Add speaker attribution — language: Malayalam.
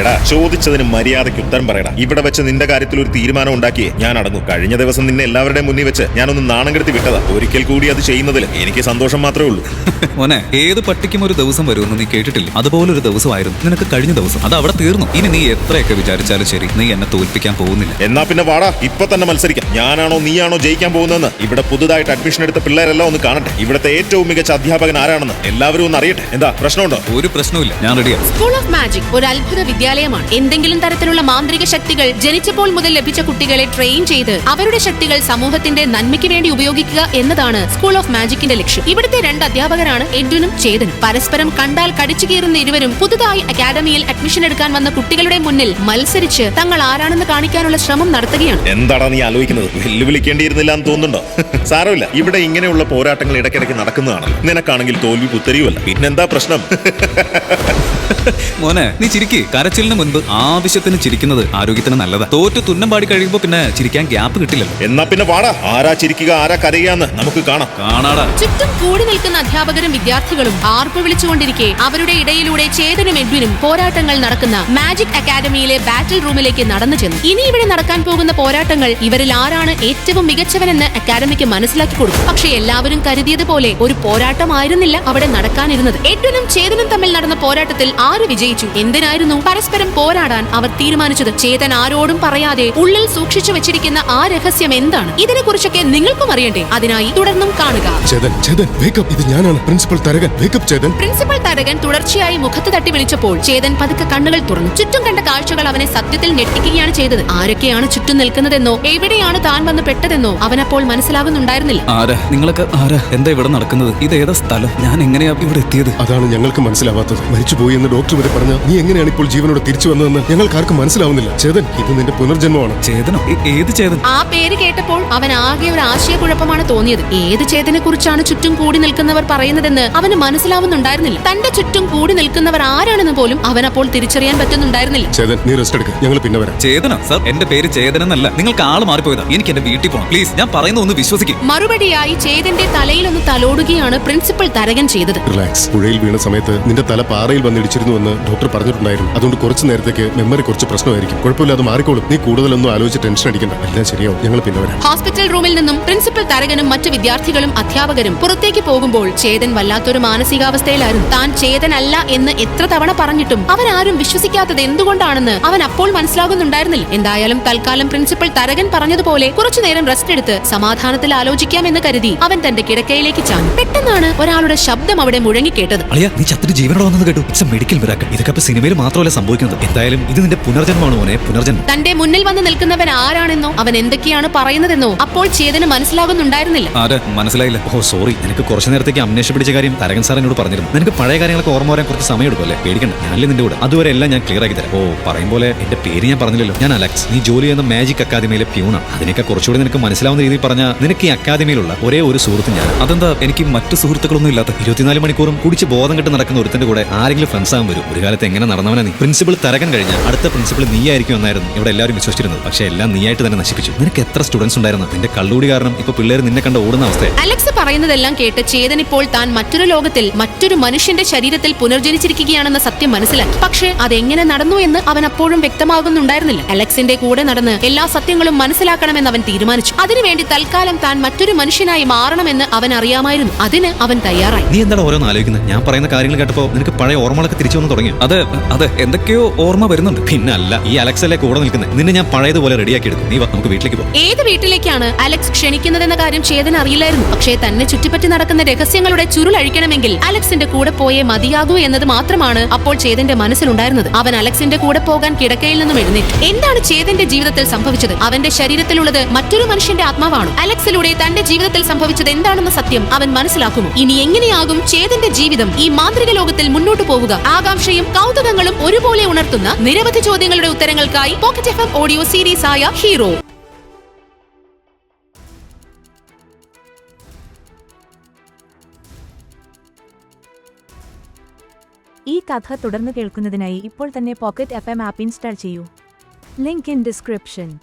Speaker 1: എടാ ചോദിച്ചതിന് മര്യാദയ്ക്ക് ഉത്തരം പറയടാ. ഇവിടെ വെച്ച് നിന്റെ കാര്യത്തിൽ ഒരു തീരുമാനം ഉണ്ടാക്കിയേ. ഞാൻ അടങ്ങും കഴിഞ്ഞ ദിവസം നിന്നെ എല്ലാവരുടെയും മുന്നിൽ വെച്ച് ഞാനൊന്ന് നാണം കെടുത്തി വിട്ടതാ. ഒരിക്കൽ കൂടി അത് ചെയ്യുന്നതിൽ എനിക്ക് സന്തോഷം മാത്രമേ ഉള്ളൂ.
Speaker 2: മോനെ ഏത് പട്ടിക്കും ഒരു ദിവസം വരുമെന്ന് നീ കേട്ടിട്ടില്ല. അതുപോലെ ഒരു ദിവസമായിരുന്നു. നിനക്ക് കഴിഞ്ഞ ദിവസം. അത് അവിടെ തീർന്നു. ഇനി നീ എത്രയൊക്കെ വിചാരിച്ചാലും ശരി നീ എന്നെ തോൽപ്പിക്കാൻ പോകുന്നില്ല.
Speaker 1: എന്നാ പിന്നെ വാടാ ഇപ്പൊ തന്നെ മത്സരിക്കാം. ഞാനാണോ നീയാണോ ജയിക്കാൻ പോകുന്നതെന്ന് ഇവിടെ പുതുതായിട്ട് അഡ്മിഷൻ എടുത്ത പിള്ളേരെല്ലാം ഒന്ന് കാണട്ടെ. ഇവിടുത്തെ ഏറ്റവും മികച്ച അധ്യാപകൻ ആരാണെന്ന് എല്ലാവരും ഒന്ന് അറിയട്ടെ. എന്താ പ്രശ്നമുണ്ടോ?
Speaker 2: ഒരു പ്രശ്നവുമില്ല. ഞാൻ റെഡിയാണ്
Speaker 3: സ്കൂൾ ഓഫ് മാജിക് ഒരു അത്ഭുത വിദ്യാലയമാണ്. എന്തെങ്കിലും തരത്തിലുള്ള മാന്ത്രിക ശക്തികൾ ജനിച്ചപ്പോൾ മുതൽ ലഭിച്ച കുട്ടികളെ ട്രെയിൻ ചെയ്ത് അവരുടെ ശക്തികൾ സമൂഹത്തിന്റെ നന്മയ്ക്ക് വേണ്ടി ഉപയോഗിക്കുക എന്നതാണ് സ്കൂൾ ഓഫ് മാജിക്കിന്റെ ലക്ഷ്യം. ഇവിടുത്തെ രണ്ട് അധ്യാപകരാണ് എഡ്വിനും ചേതനും. പരസ്പരം കണ്ടാൽ കടിച്ചു കീറുന്ന ഇരുവരും പുതുതായി അക്കാദമിയിൽ അഡ്മിഷൻ എടുക്കാൻ വന്ന കുട്ടികളുടെ മുന്നിൽ മത്സരിച്ച് തങ്ങൾ ആരാണെന്ന് കാണിക്കാനുള്ള ശ്രമം നടത്തുകയാണ്.
Speaker 1: എന്താടാ നീ ആലോചിക്കുന്നത്? വെല്ലുവിളിക്കേണ്ടിയിരുന്നില്ല എന്ന് തോന്നുന്നുണ്ടോ? സാരമില്ല. ഇവിടെ ഇങ്ങനെയുള്ള പോരാട്ടങ്ങൾ ഇടയ്ക്കിടയ്ക്ക് നടക്കുന്നതാണ്. നിനക്കാണെങ്കിൽ തോൽവി പുത്തരിയുമല്ല പിന്നെന്താ പ്രശ്നം?
Speaker 2: മോനെ നീ ചിരിക്ക്. കരച്ചിലിന് മുൻപ് ആവശ്യത്തിന് ചിരിക്കുന്നത് ആരോഗ്യത്തിന് നല്ലതാ. തോറ്റ് തുന്നം പാടി കഴിയുമ്പോ പിന്നെ ചിരിക്കാൻ ഗ്യാപ്പ് കിട്ടില്ലല്ലോ.
Speaker 1: എന്നാ പിന്നെ വാടാ. ആരാ ചിരിക്കുക ആരാ കരയുകയെന്ന് നമുക്ക് കാണാം.
Speaker 2: കാണാടാ.
Speaker 3: ചുറ്റും കൂടി നിൽക്കുന്ന അധ്യാപകരും വിദ്യാർത്ഥികളും ആർപ്പ് വിളിച്ചുകൊണ്ടിരിക്കെ അവരുടെ ഇടയിലൂടെ ചേതനും എഡ്വിനും പോരാട്ടങ്ങൾ നടക്കുന്ന മാജിക് അക്കാദമിയിലെ ബാറ്റിൽ റൂമിലേക്ക് നടന്നു ചെന്നു. ഇനി ഇവിടെ നടക്കാൻ പോകുന്ന പോരാട്ടങ്ങൾ ഇവരിൽ ആരാണ് ഏറ്റവും മികച്ചവനെന്ന് അക്കാദമിക്ക് മനസ്സിലാക്കി കൊടുക്കും. പക്ഷെ എല്ലാവരും കരുതിയതുപോലെ ഒരു പോരാട്ടമായിരുന്നില്ല അവിടെ നടക്കാനിരുന്നത്. എഡ്വിനും ചേതനും തമ്മിൽ നടന്ന പോരാട്ടത്തിൽ ആര് വിജയിച്ചു? എന്തിനായിരുന്നു? പരസ്പരം പോരാടാൻ അവർ തീരുമാനിച്ചത് ചേതൻ ആരോടും പറയാതെ ഉള്ളിൽ സൂക്ഷിച്ചു വെച്ചിരിക്കുന്ന ആ രഹസ്യം എന്താണ്? ഇതിനെ കുറിച്ചൊക്കെ നിങ്ങൾക്കും അറിയണ്ടേ? അതിനായി തുടർന്നും കാണുക.
Speaker 4: ചേതൻ ചേതൻ വേക്കപ്പ് ഇത് ഞാനാണ് principal Tharakan. Wake up Chetan.
Speaker 3: Principal Tharakan തുടർച്ചയായി മുഖത്ത് തട്ടി വിളിച്ചപ്പോൾ ചേതൻ പതുക്കെ കണ്ണുകൾ തുറന്നു. ചുറ്റും കണ്ട കാഴ്ചകൾ അവനെ സത്യത്തിൽ ഞെട്ടിക്കുകയാണ് ചെയ്തത്. ആരൊക്കെയാണ് ചുറ്റും നിൽക്കുന്നതെന്നോ എവിടെയാണ് താൻ വന്ന് പെട്ടതെന്നോ അവനപ്പോൾ മനസ്സിലാകുന്നുണ്ടായിരുന്നില്ല
Speaker 2: ആരാ? നിങ്ങളൊക്കെ ആരാ? എന്താ ഇവിടെ നടക്കുന്നത്? ഇത് ഏതാ സ്ഥലം? ഞാൻ എങ്ങനെയാ ഇവിടെ എത്തിയത്?
Speaker 4: അതാണ് ഞങ്ങൾക്ക് മനസ്സിലാവാത്തത്. മരിച്ചുപോയി എന്ന് ഡോക്ടർ വരെ പറഞ്ഞ നീ എങ്ങനെയാണ് ഇപ്പോൾ ജീവനോട് തിരിച്ചു വന്നതെന്ന് ഞങ്ങൾക്ക് ആർക്കും മനസ്സിലാവുന്നില്ല. ചേതൻ ഇത് നിന്റെ പുനർജന്മമാണ്.
Speaker 2: ചേതനോ? ഏത് ചേതൻ?
Speaker 3: ആ പേര് കേട്ടപ്പോൾ അവൻ ആകെ ഒരു ആശയക്കുഴപ്പമാണ് തോന്നിയത്. ഏത് ചേതനെ കുറിച്ചാണ് ചുറ്റും കൂടി നിൽക്കുന്നവർ പറയുന്നതെന്ന് അവന് മനസ്സിലാവുന്നുണ്ടായിരുന്നില്ല. തന്റെ ചുറ്റും കൂടി നിൽക്കുന്നവർ ആരാണെന്ന് പോലും അവൻ അപ്പോൾ തിരിച്ചറിയാൻ പറ്റുന്നുണ്ടായിരുന്നില്ല.
Speaker 4: ചേതൻ നീ റെസ്റ്റ് എടുക്ക്. ഞങ്ങൾ പിന്നെ വരാം.
Speaker 2: ചേതന? സർ എന്റെ പേര് ചേതൻ എന്നല്ല. നിങ്ങൾക്ക് ആൾ മാറിപ്പോയതാ. എനിക്ക് എന്റെ വീട്ടിൽ പോകണം പ്ലീസ് ഞാൻ പറയുന്ന ഒന്ന് വിശ്വസിക്കും.
Speaker 3: മറുപടിയായി ചേതന്റെ തലയിൽ ഒന്ന് തലോടുകയാണ് പ്രിൻസിപ്പൽ തരകൻ ചെയ്തത്.
Speaker 4: റിലാക്സ് പുഴയിൽ വീണ സമയത്ത് നിന്റെ തല പാറയിൽ വന്നിടിച്ചിരുന്നുവെന്ന് ഡോക്ടർ പറഞ്ഞിട്ടുണ്ടായിരുന്നു. അതുകൊണ്ട് കുറച്ച് നേരത്തേക്ക് മെമ്മറി കുറച്ച് പ്രശ്നമായിരിക്കും. കുഴപ്പമില്ല അത് മാറിക്കോളും. നീ കൂടുതലൊന്നും ആലോചിച്ച് ടെൻഷൻ അടിക്കണ്ട. എല്ലാം ശരിയാവും. ഞങ്ങൾ പിന്നെ വരാം.
Speaker 3: ഹോസ്പിറ്റൽ റൂമിൽ നിന്നും പ്രിൻസിപ്പൽ തരകനും മറ്റു വിദ്യാർത്ഥികളും അധ്യാപകരും പുറത്തേക്ക് പോകുമ്പോൾ ചേതൻ വല്ലാത്തൊരു മാനസികാവസ്ഥയിലായിരുന്നു. താൻ ചേതനല്ല എന്ന് എത്ര തവണ പറഞ്ഞിട്ടും അവൻ ആരും വിശ്വസിക്കാത്തത് എന്തുകൊണ്ടാണെന്ന് അവൻ അപ്പോൾ മനസ്സിലാകുന്നുണ്ടായിരുന്നില്ല. എന്തായാലും തൽക്കാലം പ്രിൻസിപ്പൽ തരകൻ പറഞ്ഞതുപോലെ കുറച്ചു നേരം റെസ്റ്റ് എടുത്ത് സമാധാനത്തിൽ ആലോചിക്കാം എന്ന് കരുതി അവൻ തന്റെ കിടക്കയിലേക്ക് ചാഞ്ഞു. പെട്ടെന്നാണ് ഒരാളുടെ ശബ്ദം അവിടെ മുഴങ്ങിക്കേട്ടത്
Speaker 2: അളിയ നീ ചത്തിട്ട് ജീവനോട് വന്നത് കേട്ടു. ഇറ്റ്സ് മെഡിക്കൽ മിറാക്കൾ ഇതൊക്കെ ഇപ്പൊ സിനിമയിൽ മാത്രമല്ല സംഭവിക്കുന്നത് എന്തായാലും ഇത് നിന്റെ പുനർജന്മമാണ് മോനെ പുനർജന്മം.
Speaker 3: തന്റെ മുന്നിൽ വന്ന് നിൽക്കുന്നവൻ ആരാണെന്നോ അവൻ എന്തൊക്കെയാണ് പറയുന്നതെന്നോ അപ്പോൾ ചേതന് മനസ്സിലാകുന്നുണ്ടായിരുന്നില്ല.
Speaker 2: ആര് മനസ്സിലായില്ല. ഓ സോറി എനിക്ക് കുറച്ചു നേരത്തേക്ക് അന്വേഷണം പിടിച്ച കാര്യം തരകൻ സാർ എന്നോട് പറഞ്ഞിരുന്നു. നിനക്ക് പഴയ കാര്യങ്ങളൊക്കെ ഓർമ്മ വരാൻ കുറച്ച് സമയം എടുക്കുമല്ലേ പേടിക്കണ്ട ഞാനല്ലേ നിന്റെ കൂടെ. അതുവരെ എല്ലാം ഞാൻ ക്ലിയർ ആക്കി തരാം. ഓ പറയും പോലെ എന്റെ പേര് ഞാൻ പറഞ്ഞില്ലല്ലോ. ഞാൻ അലക്സ്. നീ ജോലി ചെയ്യുന്ന മാജിക് അക്കാദമിയിലെ പ്യൂണാണ് അതിനൊക്കെ കുറച്ചുകൂടി നിനക്ക് മനസ്സിലാവുന്ന രീതിയിൽ പറഞ്ഞാൽ നിനക്ക് ഈ അക്കാദമിയിലുള്ള ഒരേ ഒരു സുഹൃത്ത് ഞാൻ. അതെന്താ? എനിക്ക് മറ്റു സുഹൃത്തുക്കളൊന്നും ഇല്ലാത്ത ഇരുപത്തിനാല് മണിക്കൂറും കുടിച്ച് ബോധം കെട്ട് നടക്കുന്ന ഒരുത്തിന്റെ കൂടെ ആരെങ്കിലും ഫ്രണ്ട്സ് ആകാൻ വരും. ഒരു കാലത്ത് എങ്ങനെ നടന്നവനാ നീ? പ്രിൻസിപ്പൾ തരകൻ കഴിഞ്ഞാൽ അടുത്ത പ്രിൻസിപ്പൾ നീയായിരിക്കും എന്നായിരുന്നു ഇവിടെ എല്ലാവരും വിശ്വസിച്ചിരുന്നത്. പക്ഷേ എല്ലാം നീയായിട്ട് തന്നെ നശിപ്പിച്ചു. നിനക്ക് എത്ര സ്റ്റുഡൻസ് ഉണ്ടായിരുന്നു? നിന്റെ കള്ളൂടി കാരണം ഇപ്പൊ പിള്ളേർ നിന്നെ കണ്ട ഓടുന്ന അവസ്ഥ
Speaker 3: അലക്സ് പറയുന്നതെല്ലാം കേട്ട് ചേതൻ ഇപ്പോൾ താൻ മറ്റൊരു ലോകത്തിൽ മറ്റൊരു മനുഷ്യന്റെ ശരീരത്തിൽ പുനർജനിച്ചിരിക്കുകയാണെന്ന സത്യം മനസ്സിലാക്കി. പക്ഷേ അതെങ്ങനെ നടന്നു എന്ന് അവൻ അപ്പോഴും വ്യക്തമാകുന്നുണ്ടായിരുന്നില്ല. അലക്സിന്റെ കൂടെ നടന്ന് എല്ലാ സത്യങ്ങളും മനസ്സിലാക്കണമെന്ന് അവൻ തീരുമാനിച്ചു. അതിനുവേണ്ടി തൽക്കാലം താൻ മറ്റൊരു മനുഷ്യനായി മാറണമെന്ന് അവൻ അറിയാമായിരുന്നു. അതിന് അവൻ തയ്യാറായി.
Speaker 2: നീ എന്താണ് ഓരോന്ന് ആലോചിക്കുന്നത്? ഞാൻ പറയുന്ന കാര്യങ്ങൾ കേട്ടപ്പോ നിനക്ക് പഴയ ഓർമ്മകളൊക്കെ തിരിച്ചു വന്ന് തുടങ്ങി അതെ അതെ. എന്തൊക്കെയോ ഓർമ്മ വരുന്നുണ്ട്. പിന്നെ അല്ല ഈ അലക്സ് അല്ലേ കൂടെ നിൽക്കുന്നത് നിന്നെ ഞാൻ പഴയതുപോലെ റെഡിയാക്കി എടുക്കും നീ നമുക്ക് വീട്ടിലേക്ക് പോകാം
Speaker 3: ഏത് വീട്ടിലേക്കാണ് അലക്സ് ക്ഷണിക്കുന്നതെന്ന കാര്യം ചേതൻ അറിയില്ലായിരുന്നു. പക്ഷേ തന്നെ ചുറ്റിപ്പറ്റി നടക്കുന്ന രഹസ്യങ്ങളുടെ ചുരുൾ അഴിക്കണമെങ്കിൽ അലക്സിന്റെ കൂടെ പോയേ മതിയാകൂ എന്നത് മാത്രമാണ് അപ്പോൾ ചേതന്റെ മനസ്സിലുണ്ടായിരുന്നത്. അവൻ അലക്സിന്റെ കൂടെ പോകാൻ കിടക്കയിൽ നിന്നും എഴുന്നേറ്റ്. എന്താണ് ചേതന്റെ ജീവിതത്തിൽ സംഭവിച്ചത്? അവന്റെ ശരീരത്തിലുള്ളത് മറ്റൊരു മനുഷ്യന്റെ ആത്മാവാണ്. അലക്സിലൂടെ തന്റെ ജീവിതത്തിൽ സംഭവിച്ചത് എന്താണെന്ന സത്യം അവൻ മനസ്സിലാക്കുമോ ഇനി എങ്ങനെയാകും ചേതന്റെ ജീവിതം ഈ മാന്ത്രിക ലോകത്തിൽ മുന്നോട്ടു പോവുക? ആകാംക്ഷയും കൗതുകങ്ങളും ഒരുപോലെ ഉണർത്തുന്ന നിരവധി ചോദ്യങ്ങളുടെ ഉത്തരങ്ങൾക്കായി പോക്കറ്റ് എഫ് ഓഡിയോ സീരീസ് ആയ ഹീറോ.
Speaker 5: ഈ കഥ തുടർന്ന് കേൾക്കുന്നതിനായി ഇപ്പോൾ തന്നെ pocket F M app install ചെയ്യൂ. Link in description.